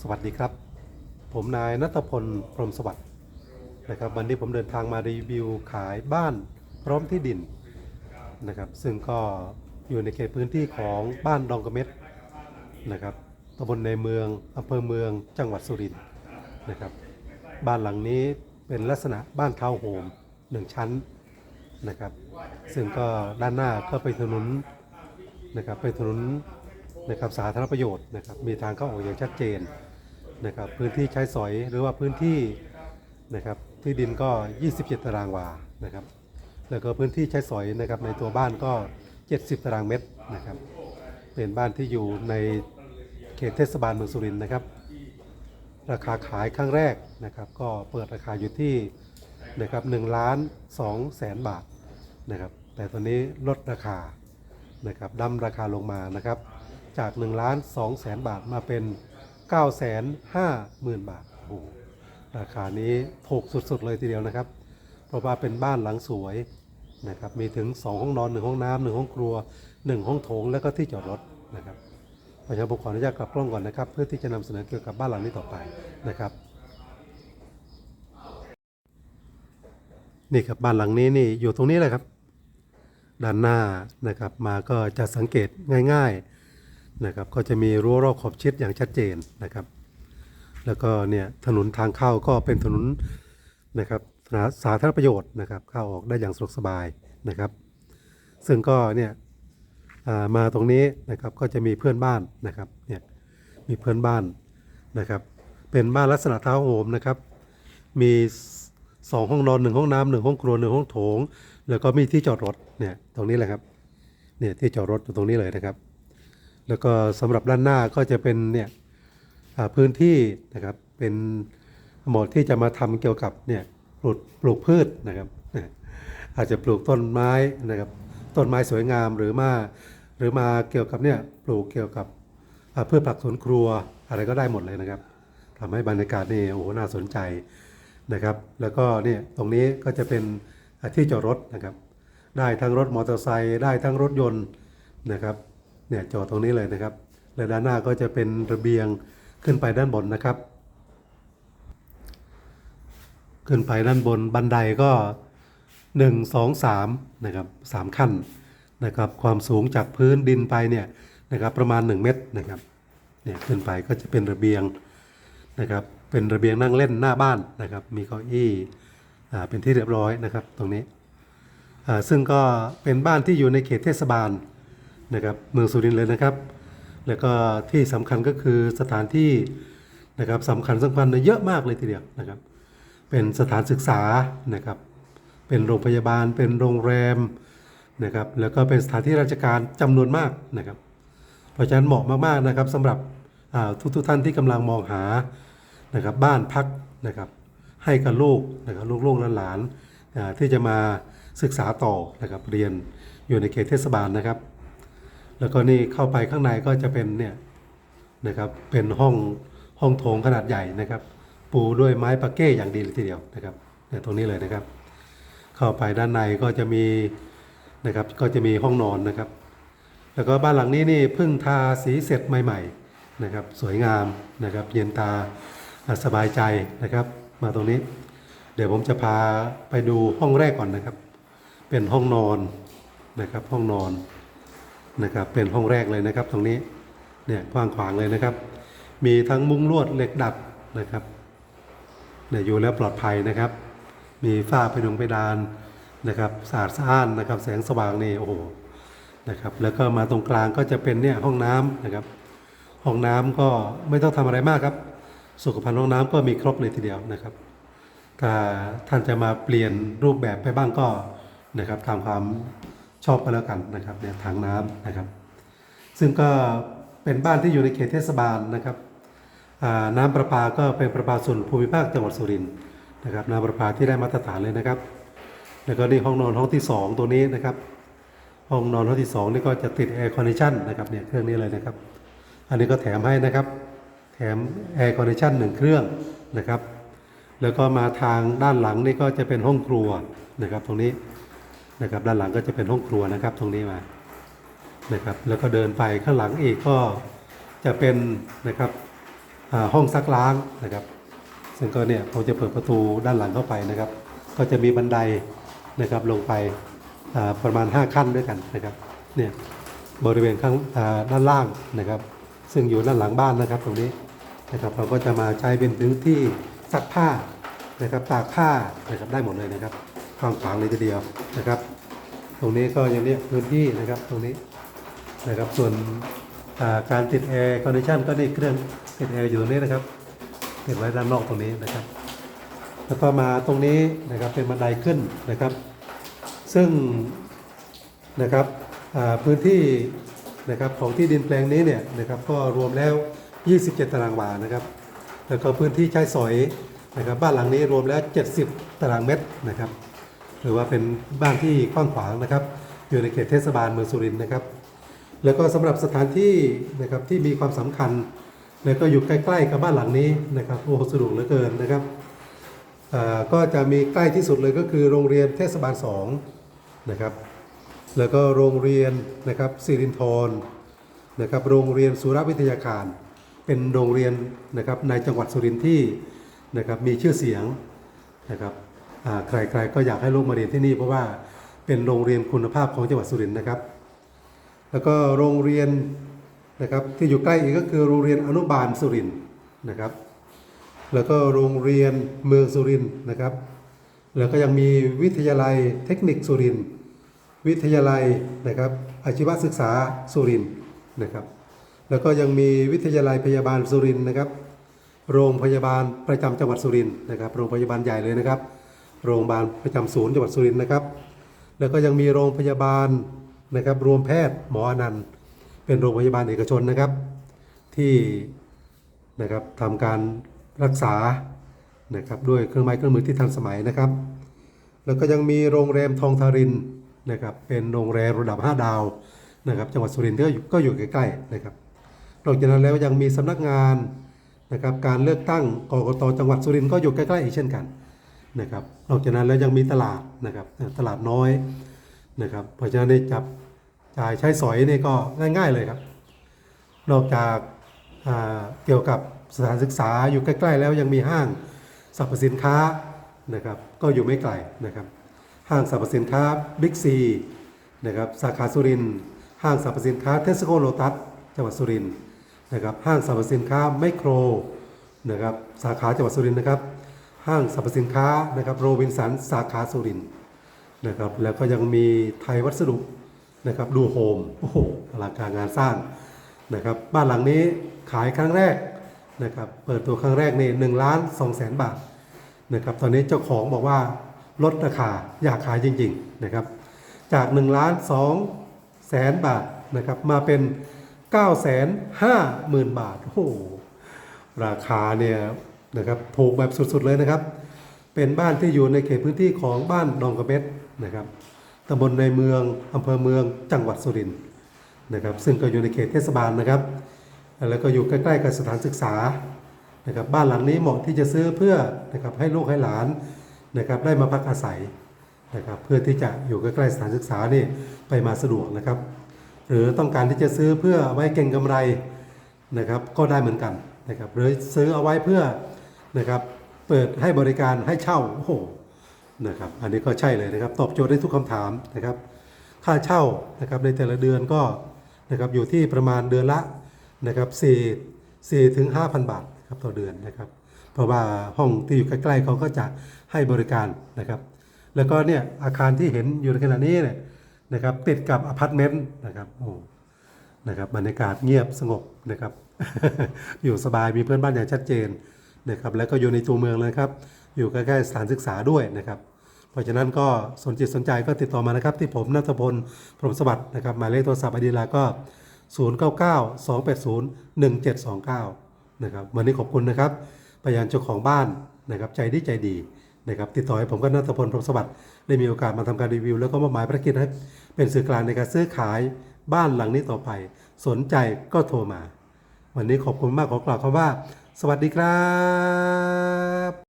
สวัสดีครับ ผมนายนัทพลพรหมสวัสดิ์นะครับวันนี้ผมเดินทางมารีวิวขายบ้านพร้อมที่ดินนะครับซึ่งก็อยู่ในเขตพื้นที่ของบ้านดองกระเม็ดนะครับตำบลในเมืองอำเภอเมืองจังหวัดสุรินทร์นะครับบ้านหลังนี้เป็นลักษณะบ้านทาวน์โฮมหนึ่งชั้นนะครับซึ่งก็ด้านหน้าก็ไปถนนนะครับไปถนนนะครับสาธารณประโยชน์นะครับมีทางเข้าออกอย่างชัดเจน นะครับพื้นที่ใช้สอยหรือว่าพื้นที่นะครับที่ดินก็ 27 ตารางวานะครับแล้วก็พื้นที่ใช้สอยนะครับในตัวบ้านก็ 70 ตารางเมตรนะครับเป็นบ้านที่อยู่ในเขตเทศบาลเมืองสุรินทร์นะครับ ราคาขายครั้งแรกนะครับ ก็เปิดราคาอยู่ที่นะครับ1ล้าน2แสนบาทนะครับแต่ตอนนี้ลดราคานะครับดั้มราคาลงมานะครับจาก1ล้าน2แสนบาทมาเป็น 9แสน5หมื่นบาทโอ้ราคานี้ถูกสุดๆเลยทีเดียวนะครับ เพราะว่าเป็นบ้านหลังสวยนะครับมีถึง 2 ห้องนอน 1 ห้องน้ำหนึ่งห้องครัว 1 ห้องโถง แล้วก็ที่จอดรถนะครับเพราะฉะนั้นผมขออนุญาตกลับกล้องก่อนนะครับ เพื่อที่จะนำเสนอเกี่ยวกับบ้านหลังนี้ต่อไปนะครับนี่ครับบ้านหลังนี้นี่อยู่ตรงนี้แหละครับ ด้านหน้านะครับมาก็จะสังเกตง่าย ๆ นะครับก็จะมีรั้วรอบขอบชิดอย่างชัดเจนนะครับ แล้วก็เนี่ยถนนทางเข้าก็เป็นถนนนะครับสาธารณประโยชน์นะครับเข้าออกได้อย่างสะดวกสบายนะครับ ซึ่งก็เนี่ยามาตรงนี้นะครับก็จะมีเพื่อนบ้านนะครับเนี่ยมีเพื่อนบ้านนะครับเป็นบ้านลักษณะทาวน์โฮมนะครับ มีสองห้องนอนหนึ่งห้องน้ำหนึ่งห้องครัวหนึ่งห้องโถง แล้วก็มีที่จอดรถเนี่ยตรงนี้แหละครับเนี่ยที่จอดรถอยู่ตรงนี้เลยนะครับ แล้วก็สำหรับด้านหน้าก็จะเป็นเนี่ยพื้นที่นะครับเป็นหมดที่จะมาทำเกี่ยวกับเนี่ยปลูกปลูกพืชนะครับอาจจะปลูกต้นไม้นะครับ ต้นไม้สวยงามหรือมาหรือมาเกี่ยวกับเนี่ยปลูกเกี่ยวกับอ่าพืชผักสวนครัวอะไรก็ได้หมดเลยนะครับทำให้บรรยากาศนี่โอ้โหน่าสนใจนะครับ แล้วก็เนี่ยตรงนี้ก็จะเป็นที่จอดรถนะครับ ได้ทั้งรถมอเตอร์ไซค์ได้ทั้งรถยนต์นะครับ เนี่ยจอดตรงนี้เลยนะครับ และด้านหน้าก็จะเป็นระเบียงขึ้นไปด้านบนนะครับ ขึ้นไปด้านบนบันไดก็ 1 2 3นะครับ3ขั้นนะครับ ความสูงจากพื้นดินไปเนี่ยนะครับประมาณ 1 เมตรนะครับเนี่ยขึ้นไปก็จะเป็นระเบียงนะครับ เป็นระเบียงนั่งเล่นหน้าบ้านนะครับ มีเก้าอี้อ่าเป็นที่เรียบร้อยนะครับตรงนี้อ่าซึ่งก็เป็นบ้านที่อยู่ในเขตเทศบาล นะครับเมืองสุรินทร์เลยนะครับ แล้วก็ที่สำคัญก็คือสถานที่นะครับสำคัญสำคัญเนี่ยเยอะมากเลยทีเดียวนะครับ เป็นสถานศึกษานะครับ เป็นโรงพยาบาล เป็นโรงแรมนะครับ แล้วก็เป็นสถานที่ราชการจำนวนมากนะครับ เพราะฉะนั้นเหมาะมากๆนะครับสำหรับทุกๆท่านที่กำลังมองหานะครับบ้านพักนะครับ ให้กับลูกนะครับลูกๆหลานๆที่จะมาศึกษาต่อนะครับเรียนอยู่ในเขตเทศบาลนะครับ แล้วก็นี่เข้าไปข้างในก็จะเป็นเนี่ยนะครับ เป็นห้องห้องโถงขนาดใหญ่นะครับ ปูด้วยไม้ปาเก้อย่างดีเลยทีเดียวนะครับเนี่ยตรงนี้เลยนะครับ เข้าไปด้านในก็จะมีนะครับ ก็จะมีห้องนอนนะครับ แล้วก็บ้านหลังนี้นี่เพิ่งทาสีเสร็จใหม่ ๆนะครับ สวยงามนะครับ เย็นตาสบายใจนะครับ มาตรงนี้ เดี๋ยวผมจะพาไปดูห้องแรกก่อนนะครับ เป็นห้องนอนนะครับ ห้องนอน นะครับเป็นห้องแรกเลยนะครับตรงนี้เนี่ยกว้างขวางเลยนะครับ มีทั้งมุ้งลวดเหล็กดัดนะครับเนี่ยอยู่แล้วปลอดภัยนะครับ มีฝ้าเพดงเพดานนะครับสะอาดสะอ้านนะครับ แสงสว่างนี่โอ้โหนะครับแล้วก็มาตรงกลางก็จะเป็นเนี่ยห้องน้ำนะครับ ห้องน้ำก็ไม่ต้องทำอะไรมากครับ สุขภัณฑ์ห้องน้ำก็มีครบเลยทีเดียวนะครับถ้าท่านจะมาเปลี่ยนรูปแบบไปบ้างก็นะครับตามความ ชอบก็แล้วกันนะครับเนี่ยถังน้ำนะครับ ซึ่งก็เป็นบ้านที่อยู่ในเขตเทศบาลนะครับน้ำประปาก็เป็นประปาส่วนภูมิภาคจังหวัดสุรินทร์นะครับน้ำประปาที่ได้มาตรฐานเลยนะครับ แล้วก็นี่ห้องนอนห้องที่สองตัวนี้นะครับ ห้องนอนห้องที่สองนี่ก็จะติดแอร์คอนดิชันนะครับเนี่ยเครื่องนี้เลยนะครับ อันนี้ก็แถมให้นะครับ แถมแอร์คอนดิชันหนึ่งเครื่องนะครับ แล้วก็มาทางด้านหลังนี่ก็จะเป็นห้องครัวนะครับตรงนี้ นะครับด้านหลังก็จะเป็นห้องครัวนะครับ ตรงนี้มานะครับ แล้วก็เดินไปข้างหลังอีกก็จะเป็นนะครับห้องซักล้างนะครับ ซึ่งก็เนี่ยผมจะเปิดประตูด้านหลังเข้าไปนะครับ ก็จะมีบันไดนะครับลงไปประมาณ 5 ขั้นด้วยกันนะครับเนี่ยบริเวณข้างด้านล่างนะครับ ซึ่งอยู่ด้านหลังบ้านนะครับ ตรงนี้นะครับเราก็จะมาใช้เป็นพื้นที่ซักผ้านะครับตากผ้านะครับได้หมดเลยนะครับ กว้างขวางเลยทีเดียวนะครับ ตรงนี้ก็ยังเรียกพื้นที่นะครับ ตรงนี้นะครับ ส่วนการติดแอร์คอนดิชันก็นี่เครื่องติดแอร์อยู่ตรงนี้นะครับติดไว้ด้านนอกตรงนี้นะครับ แล้วก็มาตรงนี้นะครับเป็นบันไดขึ้นนะครับ ซึ่งนะครับพื้นที่นะครับของที่ดินแปลงนี้เนี่ยนะครับก็รวมแล้ว 27 ตารางวานะครับ แล้วก็พื้นที่ใช้สอยนะครับบ้านหลังนี้รวมแล้ว 70 ตารางเมตรนะครับ หรือว่าเป็นบ้านที่กว้างขวางนะครับ อยู่ในเขตเทศบาลเมืองสุรินทร์นะครับ แล้วก็สำหรับสถานที่นะครับที่มีความสำคัญ แล้วก็อยู่ใกล้ๆกับบ้านหลังนี้นะครับโอ้สะดวกเหลือเกินนะครับก็จะมีใกล้ที่สุดเลยก็คือโรงเรียนเทศบาล2นะครับแล้วก็โรงเรียนนะครับสิรินทรนะครับโรงเรียนสุรวิทยาคาร เป็นโรงเรียนนะครับในจังหวัดสุรินทร์ที่นะครับมีชื่อเสียงนะครับ ใครๆก็อยากให้ลูกมาเรียนที่นี่เพราะว่าเป็นโรงเรียนคุณภาพของจังหวัดสุรินทร์นะครับ แล้วก็โรงเรียนนะครับที่อยู่ใกล้อีกก็คือโรงเรียนอนุบาลสุรินทร์นะครับ แล้วก็โรงเรียนเมืองสุรินทร์นะครับ แล้วก็ยังมีวิทยาลัยเทคนิคสุรินทร์วิทยาลัยนะครับอาชีวศึกษาสุรินทร์นะครับ แล้วก็ยังมีวิทยาลัยพยาบาลสุรินทร์นะครับ โรงพยาบาลประจำจังหวัดสุรินทร์นะครับ โรงพยาบาลใหญ่เลยนะครับ โรงพยาบาลประจำศูนย์จังหวัดสุรินทร์นะครับ แล้วก็ยังมีโรงพยาบาลนะครับ รวมแพทย์หมออนันต์เป็นโรงพยาบาลเอกชนนะครับ ที่นะครับทำการรักษานะครับด้วยเครื่องไม้เครื่องมือที่ทันสมัยนะครับ แล้วก็ยังมีโรงแรมทองทารินนะครับเป็นโรงแรมระดับ 5 ดาวนะครับจังหวัดสุรินทร์ก็อยู่ก็อยู่ใกล้ๆนะครับนอกจากนั้นแล้วยังมีสำนักงานนะครับการเลือกตั้งกกตจังหวัดสุรินทร์ก็อยู่ใกล้ๆอีกเช่นกัน นะครับนอกจากนั้นแล้วยังมีตลาดนะครับตลาดน้อยนะครับเพราะฉะนั้นจับจ่ายใช้สอยนี่ก็ง่าย ๆเลยครับ นอกจากาเกี่ยวกับสถานศึกษาอยู่ใกล้ๆแล้วยังมีห้างสรรพสินค้านะครับก็อยู่ไม่ไกลนะครับห้างสรรพสินค้าบิ๊กซีนะครับสาขาสุรินห้างสรรพสินค้าเทสโก้โลตัสจังหวัดสุรินนะครับห้างสรรพสินค้าไมโครนะครับสาขาจังหวัดสุรินนะครับ ห้างสรรพสินค้านะครับโรบินสันสาขาสุรินทร์นะครับแล้วก็ยังมีไทยวัสดุนะครับดูโฮมโอ้โหอลังการงานสร้างนะครับบ้านหลังนี้ขายครั้งแรกนะครับเปิดตัวครั้งแรกนี่หนึ่งล้านสองแสนบาทนะครับตอนนี้เจ้าของบอกว่าลดราคาอยากขายจริงๆนะครับจาก1ล้าน2แสนบาทนะครับมาเป็น9แสน5หมื่นบาทโอ้โหราคาเนี่ย นะครับถูกแบบสุดๆเลยนะครับ เป็นบ้านที่อยู่ในเขตพื้นที่ของบ้านดองกระเบ็ดนะครับตำบลในเมืองอำเภอเมืองจังหวัดสุรินทร์นะครับ ซึ่งก็อยู่ในเขตเทศบาลนะครับ แล้วก็อยู่ใกล้ๆกับสถานศึกษานะครับ บ้านหลังนี้เหมาะที่จะซื้อเพื่อนะครับให้ลูกให้หลานนะครับได้มาพักอาศัยนะครับ เพื่อที่จะอยู่ใกล้ๆสถานศึกษานี่ไปมาสะดวกนะครับ หรือต้องการที่จะซื้อเพื่ออไว้เก็งกำไรนะครับ ก็ได้เหมือนกันนะครับ หรือซื้อเอาไว้เพื่อ นะครับเปิดให้บริการให้เช่าโอ้โหนะครับอันนี้ก็ใช่เลยนะครับตอบโจทย์ได้ทุกคำถามนะครับ ค่าเช่านะครับในแต่ละเดือนก็นะครับอยู่ที่ประมาณเดือนละนะครับ4 4ถึง5,000บาทครับต่อเดือนนะครับ เพราะว่าห้องที่อยู่ใกล้ๆเขาก็จะให้บริการนะครับ แล้วก็เนี่ยอาคารที่เห็นอยู่ในขณะนี้เนี่ยนะครับติดกับอพาร์ตเมนต์นะครับโอ้นะครับบรรยากาศเงียบสงบนะครับ อยู่สบายมีเพื่อนบ้านอย่างชัดเจน นะครับแล้วก็อยู่ในตัวเมืองเลยครับ อยู่ใกล้ๆสถานศึกษาด้วยนะครับ เพราะฉะนั้นก็สนจิตสนใจก็ติดต่อมานะครับ ที่ผมนัทพลพรหมสวัสดิ์นะครับหมายเลขโทรศัพท์อดีไลน์ก็ 0 9 9 2 8 0 1 7 2 9 นะครับวันนี้ขอบคุณนะครับไปยังเจ้าของบ้านนะครับใจดีใจดีนะครับติดต่อให้ผมก็นัทพลพรหมสวัสดิ์ได้มีโอกาสมาทำการรีวิว แล้วก็มอบหมายภารกิจให้เป็นสื่อกลางในการซื้อขายบ้านหลังนี้ต่อไป สนใจก็โทรมา วันนี้ขอบคุณมากขอกล่าวคำว่า สวัสดีครับ